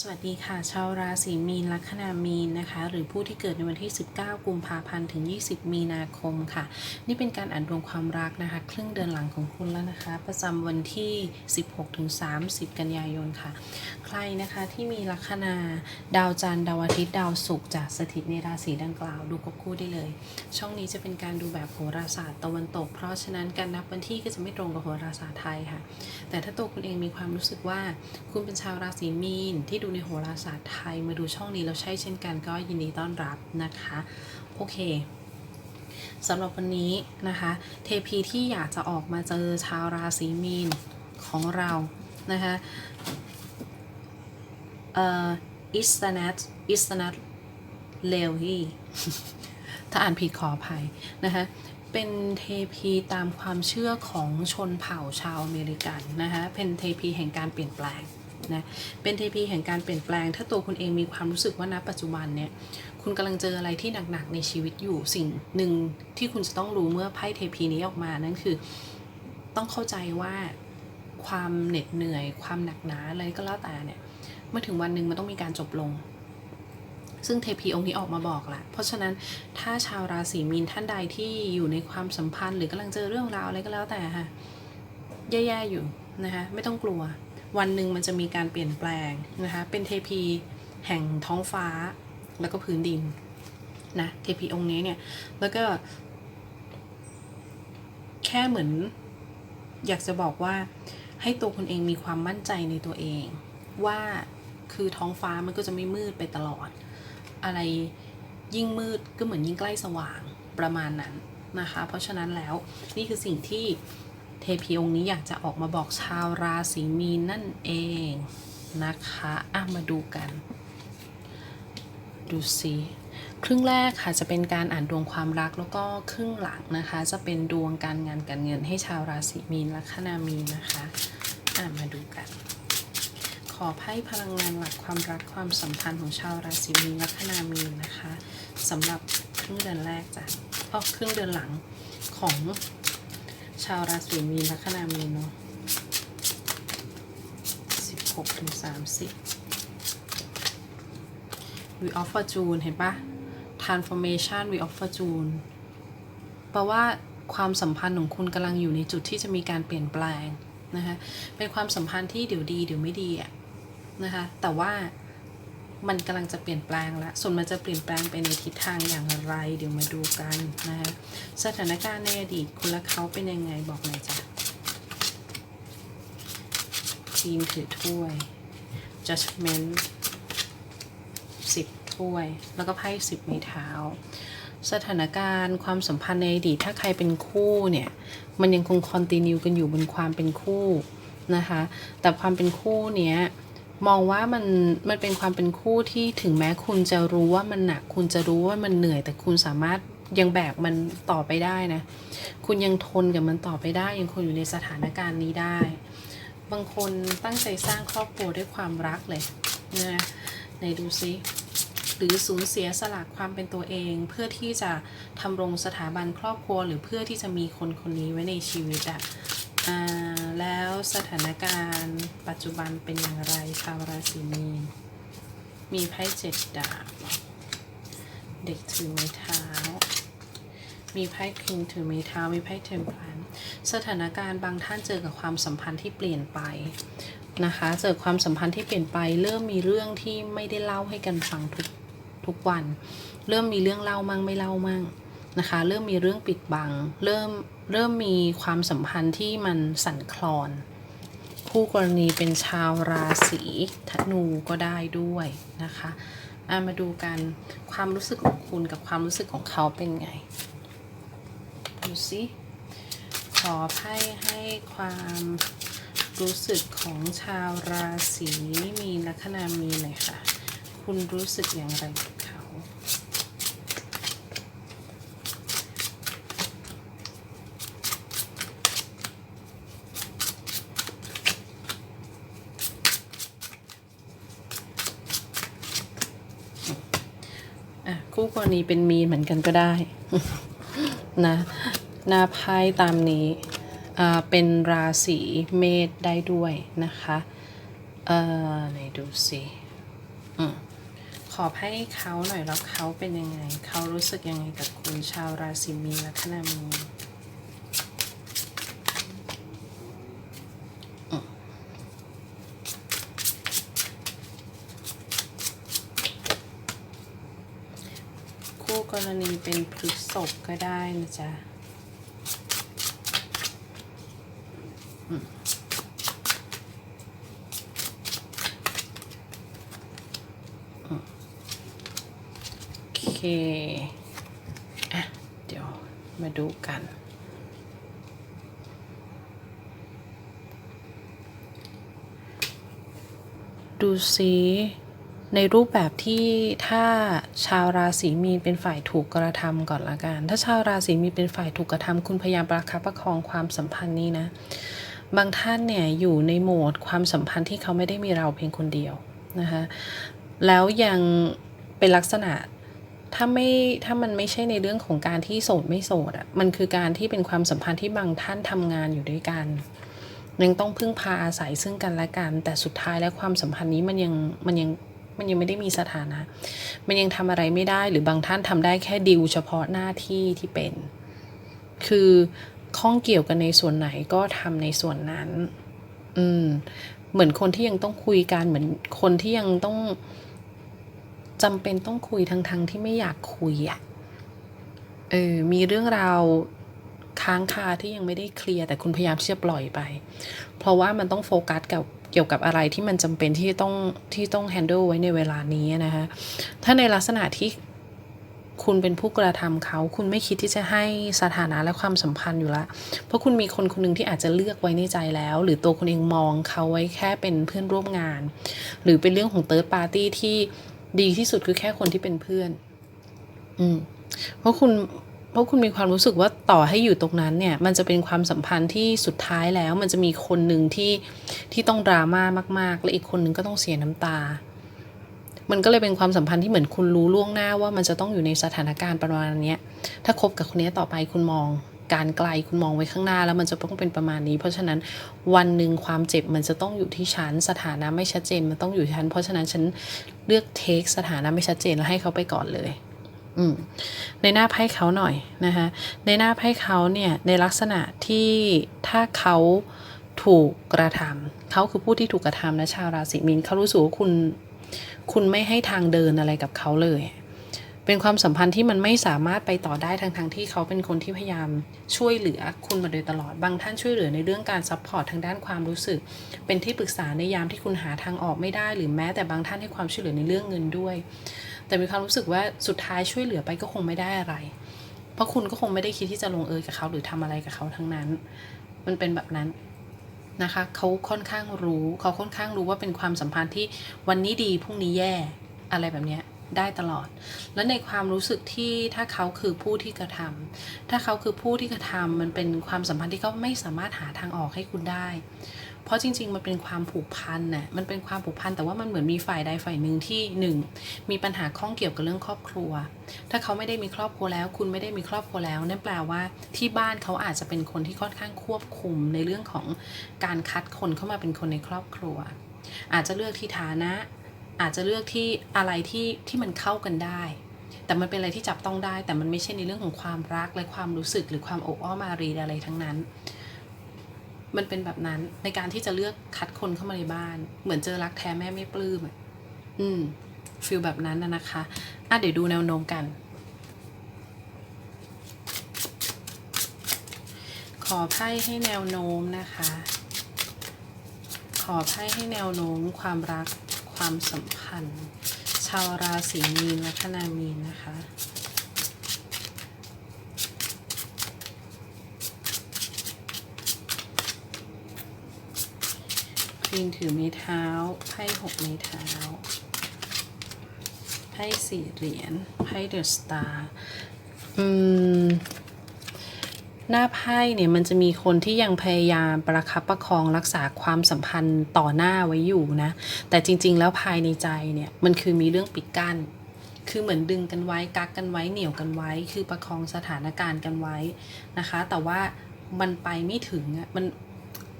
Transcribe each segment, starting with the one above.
สวัสดีค่ะ ชาวราศีมีนลัคนามีนนะคะ หรือผู้ที่เกิดในวันที่ 19 กุมภาพันธ์ถึง 20 มีนาคมค่ะ นี่เป็นการอ่านดวงความรักนะคะ ครึ่งเดือนหลังของคุณแล้วนะคะ ประจำวันที่ 16 ถึง 30 กันยายนค่ะ ใครนะคะที่มีลัคนาดาวจันทร์ดาวอาทิตย์ดาวศุกร์จากสถิตในราศีดังกล่าว ดูควบคู่ได้เลย ช่องนี้จะเป็นการดูแบบโหราศาสตร์ตะวันตก เพราะฉะนั้นการนับวันที่ก็จะไม่ตรงกับโหราศาสตร์ไทยค่ะ แต่ถ้าตัวคุณเองมีความรู้สึกว่า คุณเป็นชาวราศีมีนที่ดูในโหราศาสตร์ไทยมาดูช่องนี้แล้วใช่เช่นกันก็ยินดีต้อนรับนะคะ โอเคสำหรับวันนี้นะคะ เทพีที่อยากจะออกมาเจอชาวราศีมีนของเรานะคะเอ่ออิสตันัทอิสตันัทเลวีถ้าอ่านผิดขออภัยนะคะ เป็นเทพีตามความเชื่อของชนเผ่าชาวอเมริกันนะคะ เป็นเทพีแห่งการเปลี่ยนแปลง นะเป็นเทพีแห่งการเปลี่ยนแปลง ถ้าตัวคุณเองมีความรู้สึกว่าณปัจจุบันเนี่ยคุณกำลังเจออะไรที่หนักๆในชีวิตอยู่สิ่งหนึ่งที่คุณจะต้องรู้เมื่อไพ่เทพีนี้ออกมานั่นคือต้องเข้าใจว่าความเหน็ดเหนื่อย ความหนักหนาอะไรก็แล้วแต่เนี่ยเมื่อถึงวันหนึ่งมันต้องมีการจบลง ซึ่งเทพีองค์นี้ออกมาบอกละเพราะฉะนั้นถ้าชาวราศีมีนท่านใดที่อยู่ในความสัมพันธ์ หรือกำลังเจอเรื่องราวอะไรก็แล้วแต่ค่ะแย่ๆอยู่นะคะไม่ต้องกลัว วันหนึ่งมันจะมีการเปลี่ยนแปลงนะคะ เป็นเทพีแห่งท้องฟ้าแล้วก็พื้นดินนะเทพีองค์นี้เนี่ย แล้วก็ แค่เหมือน อยากจะบอกว่าให้ตัวคุณเองมีความมั่นใจในตัวเอง ว่าคือท้องฟ้ามันก็จะไม่มืดไปตลอด อะไรยิ่งมืดก็เหมือนยิ่งใกล้สว่างประมาณนั้นนะคะ เพราะฉะนั้นแล้วนี่คือสิ่งที่ เทพีองค์นี้อยากจะออกมาบอกชาวราศีมีนนั่นเองนะคะอะมาดูกัน ดูสิครึ่งแรกค่ะจะเป็นการอ่านดวงความรักแล้วก็ครึ่งหลังนะคะ จะเป็นดวงการงานการเงินให้ชาวราศีมีนลัคนามีนนะคะอะมาดูกัน ขอไพ่พลังงานหลักความรักความสัมพันธ์ของชาวราศีมีนลัคนามีนนะคะสำหรับครึ่งเดือนแรกจ้ะอ๋อครึ่งเดือนหลังของ ชาวราศีมีนลัคนามีนเนาะ16ถึง30 We of Fortune เห็นปะ Transformation We of Fortune แปลว่าความสัมพันธ์ของคุณกำลังอยู่ในจุดที่จะมีการเปลี่ยนแปลงนะคะเป็นความสัมพันธ์ที่เดี๋ยวดีเดี๋ยวไม่ดีอะนะคะแต่ว่า มันกำลังจะเปลี่ยนแปลงแล้วส่วนมันจะเปลี่ยนแปลงไปในทิศทางอย่างไร เดี๋ยวมาดูกันนะคะสถานการณ์ในอดีตคุณและเขาเป็นยังไงบอกหน่อยจ้ะทีมถือถ้วย judgment สิบถ้วย แล้วก็ไพ่สิบไม้เท้า สถานการณ์ความสัมพันธ์ในอดีตถ้าใครเป็นคู่เนี่ย มันยังคงคอนติเนียกันอยู่บนความเป็นคู่นะคะ แต่ความเป็นคู่เนี้ย มองว่ามันมันเป็นความเป็นคู่ที่ถึงแม้คุณจะรู้ว่ามันหนัก คุณจะรู้ว่ามันเหนื่อย แต่คุณสามารถยังแบกมันต่อไปได้นะ คุณยังทนกับมันต่อไปได้ ยังคงอยู่ในสถานการณ์นี้ได้ บางคนตั้งใจสร้างครอบครัวด้วยความรักเลยนะไหนดูซิหรือสูญเสียสละความเป็นตัวเอง เพื่อที่จะทำรงสถาบันครอบครัว หรือเพื่อที่จะมีคนคนนี้ไว้ในชีวิตอะอ่า แล้วสถานการณ์ปัจจุบันเป็นอย่างไรชาวราศีมีนมีไพ่เจ็ดดาบ เด็กถือไม้เท้า มีไพ่คิงถือไม้เท้า มีไพ่เทมเพลนสถานการณ์บางท่านเจอกับความสัมพันธ์ที่เปลี่ยนไปนะคะเจอความสัมพันธ์ที่เปลี่ยนไป เริ่มมีเรื่องที่ไม่ได้เล่าให้กันฟังทุกทุกวัน เริ่มมีเรื่องเล่ามั่งไม่เล่ามั่ง นะคะ เริ่มมีเรื่องปิดบัง เริ่มเริ่มมีความสัมพันธ์ที่มันสั่นคลอน คู่กรณีเป็นชาวราศีธนูก็ได้ด้วยนะคะอะมาดูกันความรู้สึกของคุณกับความรู้สึกของเขาเป็นไง ดูสิขอไพ่ให้ความรู้สึกของชาวราศีมีลัคนามีหน่อยค่ะ คุณรู้สึกอย่างไรกับเขา อะ คู่กรณีเป็นมีนเหมือนกันก็ได้นะหน้าไพ่ตามนี้อ่าเป็นราศีเมษได้ด้วยนะคะเอ่อไหนดูสิอืมขอให้เขาหน่อยแล้วเขาเป็นยังไง เขารู้สึกยังไงกับคุณชาวราศีมีนลัคนามีน คู่กรณีเป็นพฤกษบก็ได้นะจ๊ะโอเคอะเดี๋ยวมาดูกันดูซิ ในรูปแบบที่ถ้าชาวราศีมีนเป็นฝ่ายถูกกระทำก่อนละกัน ถ้าชาวราศีมีนเป็นฝ่ายถูกกระทำคุณพยายามประคับประคองความสัมพันธ์นี้นะ บางท่านเนี่ยอยู่ในโหมดความสัมพันธ์ที่เขาไม่ได้มีเราเพียงคนเดียวนะคะ แล้วยังเป็นลักษณะถ้าไม่ถ้ามันไม่ใช่ในเรื่องของการที่โสดไม่โสดอะมันคือการที่เป็นความสัมพันธ์ที่บางท่านทำงานอยู่ด้วยกันยังต้องพึ่งพาอาศัยซึ่งกันและกัน แต่สุดท้ายแล้วความสัมพันธ์นี้มันยังมันยัง มันยังไม่ได้มีสถานะ มันยังทำอะไรไม่ได้หรือบางท่านทำได้แค่ดิวเฉพาะหน้าที่ที่เป็น คือข้องเกี่ยวกันในส่วนไหนก็ทำในส่วนนั้น อืม เหมือนคนที่ยังต้องคุยกันเหมือนคนที่ยังต้องจำเป็นต้องคุยทั้งๆทที่ไม่อยากคุยอะ่ะ เออ มีเรื่องราวค้างคาที่ยังไม่ได้เคลียร์แต่คุณพยายามที่จะปล่อยไป เพราะว่ามันต้องโฟกัสกับ เกี่ยวกับอะไรที่มันจำเป็นที่ต้องที่ต้อง handle ไว้ในเวลานี้นะคะถ้าในลักษณะที่คุณเป็นผู้กระทำเขา คุณไม่คิดที่จะให้สถานะและความสัมพันธ์อยู่ละ เพราะคุณมีคนคนหนึ่งที่อาจจะเลือกไว้ในใจแล้ว หรือตัวคุณเองมองเขาไว้แค่เป็นเพื่อนร่วมงาน หรือเป็นเรื่องของเติร์ดปาร์ตี้ที่ดีที่สุดคือแค่คนที่เป็นเพื่อน อืม เพราะคุณ เพราะคุณมีความรู้สึกว่าต่อให้อยู่ตรงนั้นเนี่ย มันจะเป็นความสัมพันธ์ที่สุดท้ายแล้ว มันจะมีคนหนึ่งที่ที่ต้องดราม่ามาก ๆ และอีกคนหนึ่งก็ต้องเสียน้ำตา มันก็เลยเป็นความสัมพันธ์ที่เหมือนคุณรู้ล่วงหน้าว่ามันจะต้องอยู่ในสถานการณ์ประมาณนี้ถ้าคบกับคนนี้ต่อไปคุณมองการไกลคุณมองไว้ข้างหน้าแล้วมันจะต้องเป็นประมาณนี้ เพราะฉะนั้นวันหนึ่งความเจ็บมันจะต้องอยู่ที่ฉันสถานะไม่ชัดเจนมันต้องอยู่ที่ฉันเพราะฉะนั้นฉันเลือกเทคสถานะไม่ชัดเจนแล้วให้เขาไปก่อนเลย ในหน้าไพ่เขาหน่อยนะคะในหน้าไพ่เขาเนี่ยในลักษณะที่ถ้าเขาถูกกระทำเขาคือผู้ที่ถูกกระทำนะชาวราศีมีนเขารู้สึกว่าคุณคุณไม่ให้ทางเดินอะไรกับเขาเลย เป็นความสัมพันธ์ที่มันไม่สามารถไปต่อได้ทั้งทงๆที่เขาเป็นคนที่พยายามช่วยเหลือคุณมาโดยตลอด บางท่านช่วยเหลือในเรื่องการซัพพอร์ตทางด้านความรู้สึก เป็นที่ปรึกษาในยามที่คุณหาทางออกไม่ได้ หรือแม้แต่บางท่านให้ความช่วยเหลือในเรื่องเงินด้วย แต่มีความรู้สึกว่าสุดท้ายช่วยเหลือไปก็คงไม่ได้อะไร เพราะคุณก็คงไม่ได้คิดที่จะลงเอยกับเขาหรือทำอะไรกับเขาทั้งนั้น มันเป็นแบบนั้นนะคะเขาค่อนข้างรู้เขาค่อนข้างรู้ว่าเป็นความสัมพันธ์ที่วันนี้ดีพรุ่งนี้แย่อะไรแบบเนี้ยได้ตลอด และในความรู้สึกที่ถ้าเขาคือผู้ที่กระทำถ้าเขาคือผู้ที่กระทำมันเป็นความสัมพันธ์ที่เขาไม่สามารถหาทางออกให้คุณได้ เพราะจริง ๆ มันเป็นความผูกพันน่ะมันเป็นความผูกพันแต่ว่ามันเหมือนมีฝ่ายใดฝ่ายหนึ่งที่หนึ่งมีปัญหาข้องเกี่ยวกับเรื่องครอบครัว ถ้าเขาไม่ได้มีครอบครัวแล้ว คุณไม่ได้มีครอบครัวแล้วนั่นแปลว่าที่บ้านเขาอาจจะเป็นคนที่ค่อนข้างควบคุมในเรื่องของการคัดคนเข้ามาเป็นคนในครอบครัว อาจจะเลือกที่ฐานะ อาจจะเลือกที่อะไรที่ที่มันเข้ากันได้แต่มันเป็นอะไรที่จับต้องได้ แต่มันไม่ใช่ในเรื่องของความรักและความรู้สึกหรือความอบอ้อมอารีอะไรทั้งนั้น มันเป็นแบบนั้นในการที่จะเลือกคัดคนเข้ามาในบ้าน เหมือนเจอรักแท้แม่ไม่ปลื้มอะอืมฟีลแบบนั้นนะนะคะอะเดี๋ยวดูแนวโน้มกัน ขอไพ่ให้แนวโน้มนะคะ ขอไพ่ให้แนวโน้มความรักความสัมพันธ์ ชาวราศีมีนลัคนามีนนะคะ ควีนถือไม้เท้า ไพ่หกไม้เท้า ไพ่สี่เหรียญ ไพ่เดอะสตาร์ อืม หน้าไพ่เนี่ยมันจะมีคนที่ยังพยายามประคับประคองรักษาความสัมพันธ์ต่อหน้าไว้อยู่นะ แต่จริง ๆ แล้วภายในใจเนี่ยมันคือมีเรื่องปิดกั้นคือเหมือนดึงกันไว้กักกันไว้เหนี่ยวกันไว้ คือประคองสถานการณ์กันไว้นะคะ แต่ว่ามันไปไม่ถึงอะมัน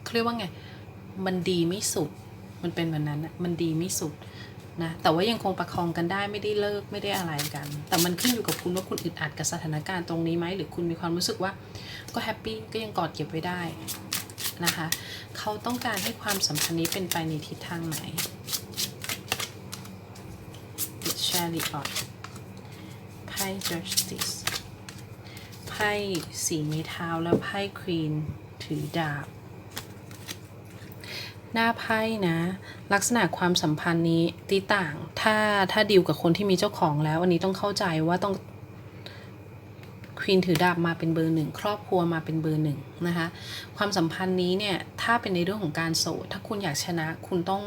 เขาเรียกว่าไง มันดีไม่สุด มันเป็นแบบนั้นมันดีไม่สุดนะแต่ว่ายังคงประคองกันได้ไม่ได้เลิกไม่ได้อะไรกัน แต่มันขึ้นอยู่กับคุณว่าคุณอึดอัดกับสถานการณ์ตรงนี้ไหมหรือคุณมีความรู้สึกว่าก็แฮปปี้ก็ยังกอดเก็บไว้ได้นะคะเขาต้องการให้ความสัมพันธ์นี้เป็นไปในทิศทางไหน The Chariot ไพ่ Justice ไพ่สีไม้เท้าแล้วไพ่ควีนถือดาบ หน้าไพ่นะ ลักษณะความสัมพันธ์นี้ตีต่าง ถ้าถ้าดีลกับคนที่มีเจ้าของแล้ว อันนี้ต้องเข้าใจว่าต้องควีนถือดาบมาเป็นเบอร์หนึ่งครอบครัวมาเป็นเบอร์หนึ่งนะคะความสัมพันธ์นี้เนี่ยถ้าเป็นในเรื่องของการโสดถ้าคุณอยากชนะคุณต้อง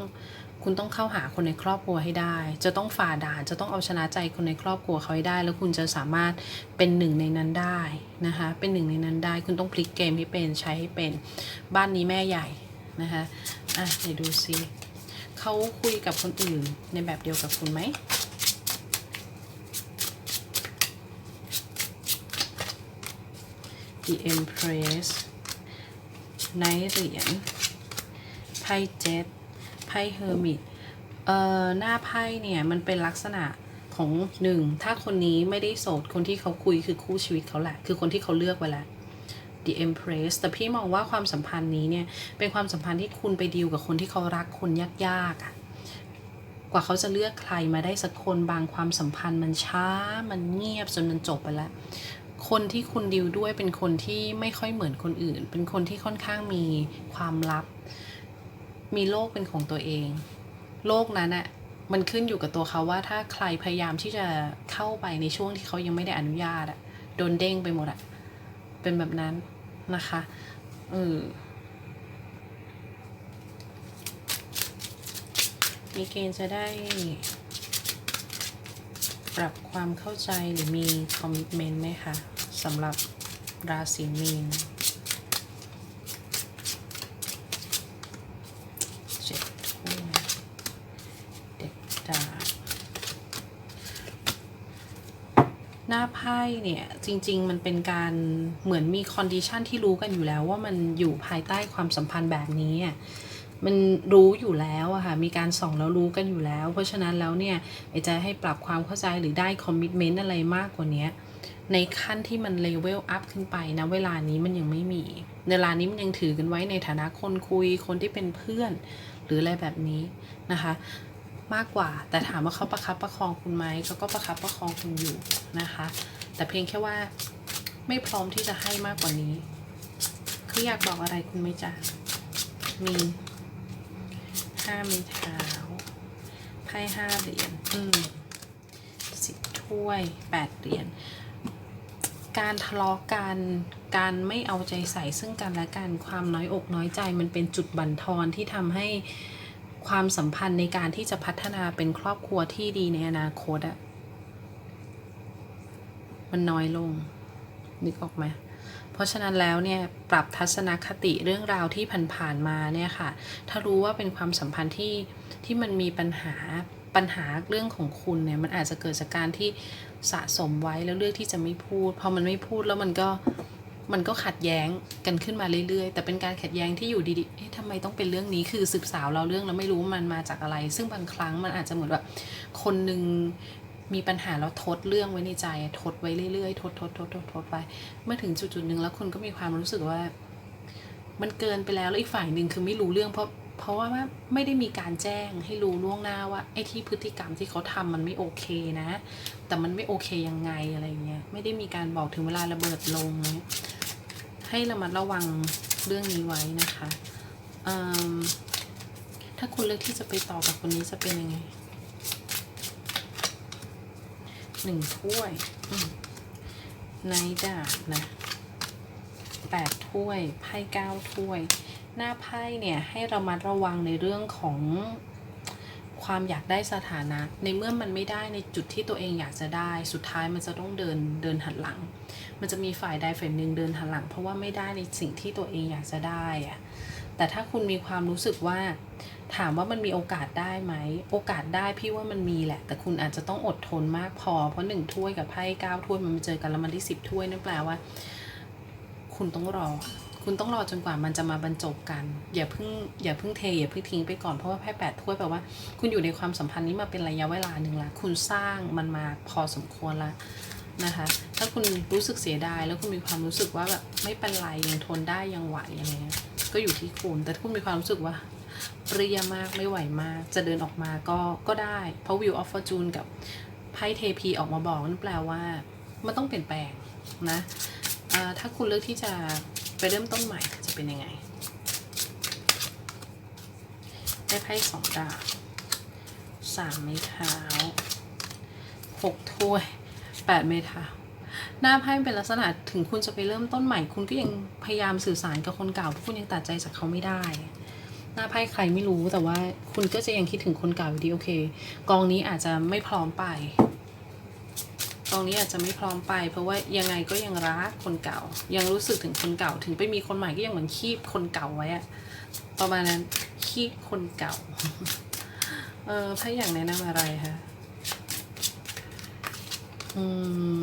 คุณต้องเข้าหาคนในครอบครัวให้ได้ จะต้องฝ่าด่านจะต้องเอาชนะใจคนในครอบครัวเขาให้ได้ แล้วคุณจะสามารถเป็นหนึ่งในนั้นได้นะคะเป็นหนึ่งในนั้นได้ คุณต้องพลิกเกมให้เป็นใช้ให้เป็น บ้านนี้แม่ใหญ่ นะคะอะเดี๋ยวดูซิเขาคุยกับคนอื่นในแบบเดียวกับคุณไหม The Empress ไนเหรียญไพ่เจ็ดไพ่เฮอร์มิตเอ่อหน้าไพ่เนี่ยมันเป็นลักษณะของหนึ่งถ้าคนนี้ไม่ได้โสดคนที่เขาคุยคือคู่ชีวิตเขาแหละ คือคนที่เขาเลือกไว้แล้ว The Empress แต่พี่มองว่าความสัมพันธ์นี้เนี่ย เป็นความสัมพันธ์ที่คุณไปดีลกับคนที่เขารักคนยากๆอะกว่าเขาจะเลือกใครมาได้สักคนบางความสัมพันธ์มันช้ามันเงียบจนมันจบไปแล้ว คนที่คุณดิวด้วยเป็นคนที่ไม่ค่อยเหมือนคนอื่น เป็นคนที่ค่อนข้างมีความลับ มีโลกเป็นของตัวเอง โลกนั้นอะมันขึ้นอยู่กับตัวเขาว่าถ้าใครพยายามที่จะเข้าไปในช่วงที่เขายังไม่ได้อนุญาตอะโดนเด้งไปหมดอะเป็นแบบนั้น นะคะเออมีเกณฑ์จะได้ ปรับความเข้าใจหรือมีคอมมิชเมนต์ไหมคะสำหรับราศีมีนเจ็ดถ้วยเด็กดาบหน้าไพ่เนี่ยจริง ๆ มันเป็นการเหมือนมีคอนดิชันที่รู้กันอยู่แล้วว่ามันอยู่ภายใต้ความสัมพันธ์แบบนี้มันรู้อยู่แล้วอะค่ะ มีการส่องแล้วรู้กันอยู่แล้ว เพราะฉะนั้นแล้วเนี่ยไอจะให้ปรับความเข้าใจหรือได้คอมมิชเมนต์อะไรมากกว่านี้ในขั้นที่มันเลเวลอัพขึ้นไปนะเวลานี้มันยังไม่มี เวลานี้มันยังถือกันไว้ในฐานะคนคุยคนที่เป็นเพื่อน หรืออะไรแบบนี้นะคะมากกว่าแต่ถามว่าเขาประคับประคองคุณไหมเขาก็ประคับประคองคุณอยู่นะคะ แต่เพียงแค่ว่าไม่พร้อมที่จะให้มากกว่านี้ คืออยากบอกอะไรคุณไหมจ๊ะ มีห้ามีเท้าไพ่ห้าเหรียญอืมสิบถ้วยแปดเหรียญการทะเลาะกันการไม่เอาใจใส่ซึ่งกันและกันความน้อยอกน้อยใจมันเป็นจุดบั่นทอนที่ทำให้ความสัมพันธ์ในการที่จะพัฒนาเป็นครอบครัวที่ดีในอนาคตอะ มันน้อยลง นึกออกไหมเพราะฉะนั้นแล้วเนี่ยปรับทัศนคติเรื่องราวที่ผ่านๆมาเนี่ยค่ะ ถ้ารู้ว่าเป็นความสัมพันธ์ที่ที่มันมีปัญหาปัญหาเรื่องของคุณเนี่ยมันอาจจะเกิดจากการที่สะสมไว้แล้วเลือกที่จะไม่พูดพอมันไม่พูดแล้วมันก็มันก็ขัดแย้งกันขึ้นมาเรื่อยๆ แต่เป็นการขัดแย้งที่อยู่ดีๆเอ๊ะทำไมต้องเป็นเรื่องนี้ คือสืบสาวเราเรื่องแล้วไม่รู้มันมาจากอะไร ซึ่งบางครั้งมันอาจจะเหมือนแบบคนหนึ่ง มีปัญหาแล้วทดเรื่องไว้ในใจ ทดไว้เรื่อยๆ ทดทดทดทดทดไป เมื่อถึงจุดๆหนึ่งแล้วคุณก็มีความรู้สึกว่า มันเกินไปแล้วแล้วอีกฝ่ายหนึ่งคือไม่รู้เรื่องเพราะเพราะว่าไม่ได้มีการแจ้งให้รู้ล่วงหน้าว่าไอ้ที่พฤติกรรมที่เขาทำมันไม่โอเคนะ แต่มันไม่โอเคยังไงอะไรเงี้ยไม่ได้มีการบอกถึงเวลาระเบิดลงให้ระมัดระวังเรื่องนี้ไว้นะคะถ้าคุณเลือกที่จะไปต่อกับคนนี้จะเป็นยังไง หนึ่งถ้วยไนดาบนะแปดถ้วย ไพ่เก้าถ้วย หน้าไพ่เนี่ยให้เรามาระวังในเรื่องของความอยากได้สถานะ ในเมื่อมันไม่ได้ในจุดที่ตัวเองอยากจะได้ สุดท้ายมันจะต้องเดินเดินหันหลัง มันจะมีฝ่ายใดฝ่ายหนึ่งเดินหันหลัง เพราะว่าไม่ได้ในสิ่งที่ตัวเองอยากจะได้อะแต่ถ้าคุณมีความรู้สึกว่า ถามว่ามันมีโอกาสได้ไหม โอกาสได้พี่ว่ามันมีแหละ แต่คุณอาจจะต้องอดทนมากพอ เพราะหนึ่งถ้วยกับไพ่เก้าถ้วยมันมาเจอกันแล้วมันที่สิบถ้วยนั่นแปลว่า คุณต้องรอคคุณต้องรอจนกว่ามันจะมาบรรจบกัน อย่าเพิ่งอย่าเพิ่งเทอย่าเพิ่งทิ้งไปก่อนเพราะว่าไพ่แปดถ้วยแปลว่า คุณอยู่ในความสัมพันธ์นี้มาเป็นระยะเวลาหนึ่งละคุณสร้างมันมาพอสมควรละนะคะ ถ้าคุณรู้สึกเสียดายแล้วคุณมีความรู้สึกว่าแบบไม่เป็นไรยังทนได้ยังไหวอะไรเงี้ยก็อยู่ที่คุณ แต่ถ้าคุณมีความรู้สึกว่า เปรี้ยมากไม่ไหวมาก จะเดินออกมาก็ก็ได้ เพราะ Wheel of Fortune กับไพ่เทพีออกมาบอกนั่นแปลว่า มันต้องเปลี่ยนแปลงนะเอ่อถ้าคุณเลือกที่จะไปเริ่มต้นใหม่จะเป็นยังไงได้ไพ่สองดาบสามไม้เท้าหกถ้วยแปดไม้เท้าหน้าไพ่เป็นลักษณะถึงคุณจะไปเริ่มต้นใหม่ คุณก็ยังพยายามสื่อสารกับคนเก่าเพราะคุณยังตัดใจจากเขาไม่ได้ หน้าไพ่ใครไม่รู้แต่ว่าคุณก็จะยังคิดถึงคนเก่าอยู่ดีโอเค กองนี้อาจจะไม่พร้อมไป กองนี้อาจจะไม่พร้อมไป เพราะว่ายังไงก็ยังรักคนเก่า ยังรู้สึกถึงคนเก่า ถึงไปมีคนใหม่ก็ยังเหมือนคีบคนเก่าไว้อะประมาณนั้นคีบคนเก่า เออไพ่อย่างแนะนำอะไรคะอืม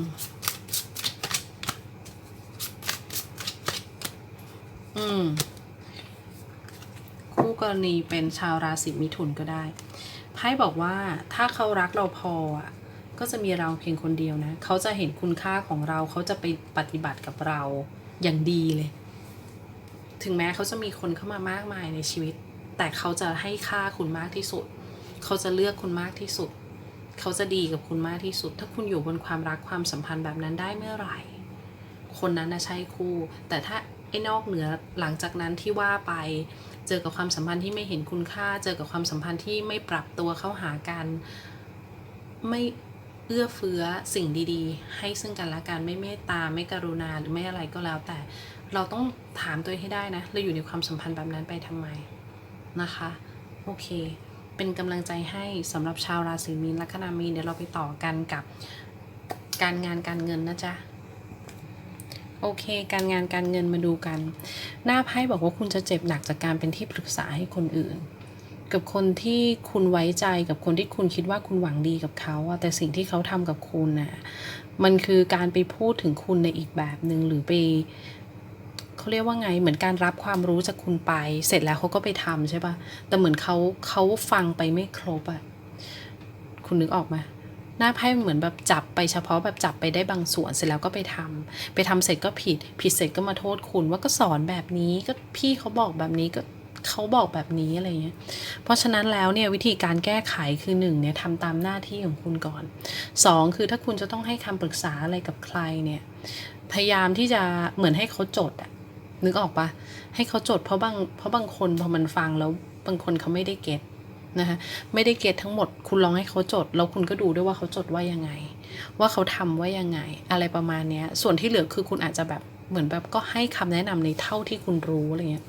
อืม กรณีเป็นชาวราศีมิถุนก็ได้ไพ่บอกว่าถ้าเขารักเราพออะก็จะมีเราเพียงคนเดียวนะ เขาจะเห็นคุณค่าของเรา เขาจะไปปฏิบัติกับเราอย่างดีเลย ถึงแม้เขาจะมีคนเข้ามามากมายในชีวิต แต่เขาจะให้ค่าคุณมากที่สุด เขาจะเลือกคุณมากที่สุด เขาจะดีกับคุณมากที่สุด ถ้าคุณอยู่บนความรักความสัมพันธ์แบบนั้นได้เมื่อไหร่ คนนั้นนะใช่คู่ แต่ถ้า อ้นอกเหนือหลังจากนั้นที่ว่าไป เจอกับความสัมพันธ์ที่ไม่เห็นคุณค่า เจอกับความสัมพันธ์ที่ไม่ปรับตัวเข้าหากัน ไม่เอื้อเฟื้อสิ่งดีๆ ให้ซึ่งกันและกันไม่เมตตาไม่กรุณาหรือไม่อะไรก็แล้ว แต่เราต้องถามตัวเองให้ได้นะ เราอยู่ในความสัมพันธ์แบบนั้นไปทำไมนะคะ โอเค เป็นกำลังใจให้สำหรับชาวราศีมีนลัคนามีนเดี๋ยวเราไปต่อกันกับการงานการเงินนะจ๊ะ โอเค การงานการเงินมาดูกัน หน้าไพ่บอกว่าคุณจะเจ็บหนักจากการเป็นที่ปรึกษาให้คนอื่น กับคนที่คุณไว้ใจกับคนที่คุณคิดว่าคุณหวังดีกับเขาแต่สิ่งที่เขาทำกับคุณน่ะมันคือการไปพูดถึงคุณในอีกแบบหนึ่งหรือไปเขาเรียกว่าไงเหมือนการรับความรู้จากคุณไป เสร็จแล้วเขาก็ไปทำใช่ปะแต่เหมือนเขาเขาฟังไปไม่ครบอะคุณนึกออกไหม หน้าไพ่เหมือนแบบจับไปเฉพาะแบบจับไปได้บางส่วนเสร็จแล้วก็ไปทำไปทำเสร็จก็ผิด ผิดเสร็จก็มาโทษคุณว่าก็สอนแบบนี้ก็พี่เขาบอกแบบนี้ก็เขาบอกแบบนี้อะไรเงี้ย เพราะฉะนั้นแล้วเนี่ยวิธีการแก้ไขคือหนึ่งเนี่ยทำตามหน้าที่ของคุณก่อนสองคือถ้าคุณจะต้องให้คำปรึกษาอะไรกับใครเนี่ยพยายามที่จะเหมือนให้เขาจดอะนึกออกปะให้เขาจดเพราะบางเพราะบางคนพอมันฟังแล้วบางคนเขาไม่ได้เก็ต นะคะไม่ได้เก็ตทั้งหมด คุณลองให้เขาจด แล้วคุณก็ดูด้วยว่าเขาจดว่ายังไง ว่าเขาทำว่ายังไง อะไรประมาณเนี้ยส่วนที่เหลือคือคุณอาจจะแบบเหมือนแบบก็ให้คำแนะนำในเท่าที่คุณรู้อะไรเงี้ย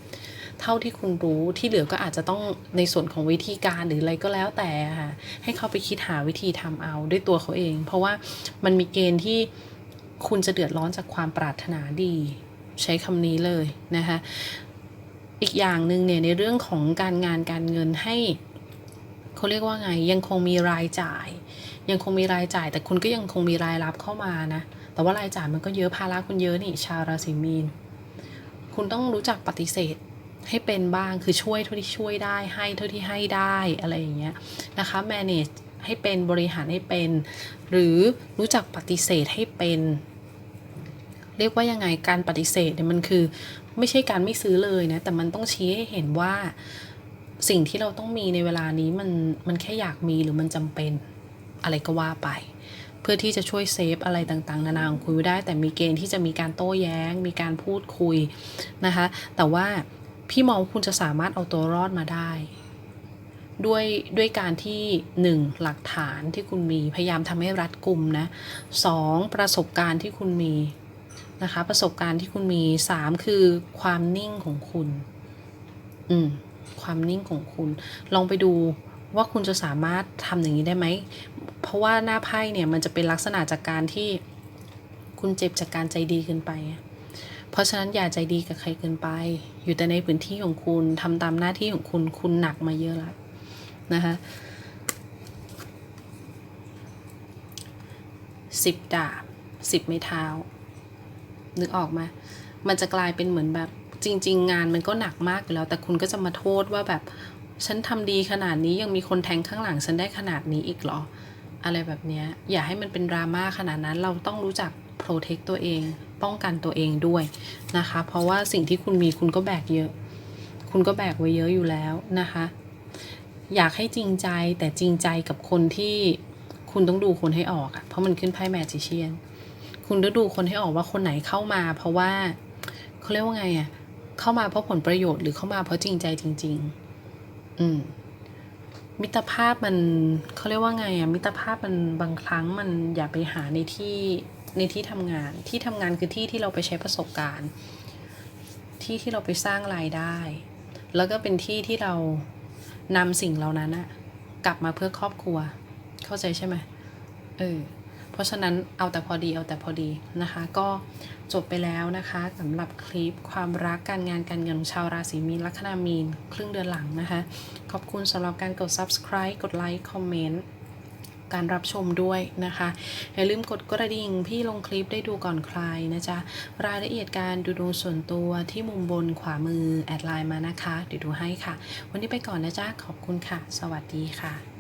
เท่าที่คุณรู้ที่เหลือก็อาจจะต้องในส่วนของวิธีการหรืออะไรก็แล้วแต่ค่ะให้เขาไปคิดหาวิธีทำเอาด้วยตัวเขาเอง เพราะว่ามันมีเกณฑ์ที่คุณจะเดือดร้อนจากความปรารถนาดี ใช้คำนี้เลยนะคะอีกอย่างหนึ่งเนี่ยในเรื่องของการงานการเงินให้ เขาเรียกว่าไง ยังคงมีรายจ่าย ยังคงมีรายจ่าย แต่คุณก็ยังคงมีรายรับเข้ามานะ แต่ว่ารายจ่ายมันก็เยอะภาระคุณเยอะนี่ชาวราศีมีน คุณต้องรู้จักปฏิเสธให้เป็นบ้างคือช่วยเท่าที่ช่วยได้ให้เท่าที่ให้ได้อะไรอย่างเงี้ยนะคะ manage ให้เป็นบริหารให้เป็น หรือรู้จักปฏิเสธให้เป็น เรียกว่ายังไงการปฏิเสธเนี่ยมันคือ ไม่ใช่การไม่ซื้อเลยนะ แต่มันต้องชี้ให้เห็นว่า สิ่งที่เราต้องมีในเวลานี้มันมันแค่อยากมีหรือมันจำเป็นอะไรก็ว่าไป เพื่อที่จะช่วยเซฟอะไรต่างๆ นานาของคุณได้ แต่มีเกณฑ์ที่จะมีการโต้แย้ง มีการพูดคุยนะคะ แต่ว่าพี่มองคุณจะสามารถเอาตัวรอดมาได้ ด้วยด้วยการที่หนึ่งหลักฐานที่คุณมีพยายามทำให้รัดกุมนะสองประสบการณ์ที่คุณมีนะคะประสบการณ์ที่คุณมีสามคือความนิ่งของคุณ อืม ความนิ่งของคุณ ลองไปดูว่าคุณจะสามารถทำอย่างนี้ได้ไหม เพราะว่าหน้าไพ่เนี่ยมันจะเป็นลักษณะจากการที่คุณเจ็บจากการใจดีเกินไป เพราะฉะนั้นอย่าใจดีกับใครเกินไป อยู่แต่ในพื้นที่ของคุณทำตามหน้าที่ของคุณ คุณหนักมาเยอะแล้วนะคะสิบดาบสิบไม้เท้า นึกออกมา มันจะกลายเป็นเหมือนแบบ จริง ๆ งานมันก็หนักมากอยู่แล้ว แต่คุณก็จะมาโทษว่าแบบฉันทำดีขนาดนี้ยังมีคนแทงข้างหลังฉันได้ขนาดนี้อีกเหรอ อะไรแบบนี้อย่าให้มันเป็นดราม่าขนาดนั้นเราต้องรู้จัก protect ตัวเอง ป้องกันตัวเองด้วยนะคะ เพราะว่าสิ่งที่คุณมีคุณก็แบกเยอะ คุณก็แบกไว้เยอะอยู่แล้วนะคะ อยากให้จริงใจแต่จริงใจกับคนที่คุณต้องดูคนให้ออกเพราะมันขึ้นไพ่แมจิเชียน คุณต้องดูคนให้ออกว่าคนไหนเข้ามา เพราะว่าเขาเรียกว่าไงอะ เข้ามาเพราะผลประโยชน์หรือเข้ามาเพราะจริงใจจริง ๆ อืม มิตรภาพมันเขาเรียกว่าไงอะมิตรภาพมันบางครั้งมันอย่าไปหาในที่ในที่ทำงาน ที่ทำงานคือที่ที่เราไปใช้ประสบการณ์ ที่ที่เราไปสร้างรายได้ แล้วก็เป็นที่ที่เรานำสิ่งเหล่านั้นอะกลับมาเพื่อครอบครัว เข้าใจใช่ไหมเออ เพราะฉะนั้นเอาแต่พอดีเอาแต่พอดีนะคะ ก็จบไปแล้วนะคะสำหรับคลิปความรักการงานการเงินของชาวราศีมีนลัคนามีน ครึ่งเดือนหลังนะคะ ขอบคุณสำหรับการกด subscribe กดไลค์คอมเมนต์การรับชมด้วยนะคะ อย่าลืมกดกระดิ่งพี่ลงคลิปได้ดูก่อนใครนะจ๊ะ รายละเอียดการดูดวงส่วนตัวที่มุมบนขวามือ แอดไลน์มานะคะ เดี๋ยวดูให้ค่ะ วันนี้ไปก่อนนะจ๊ะ ขอบคุณค่ะ สวัสดีค่ะ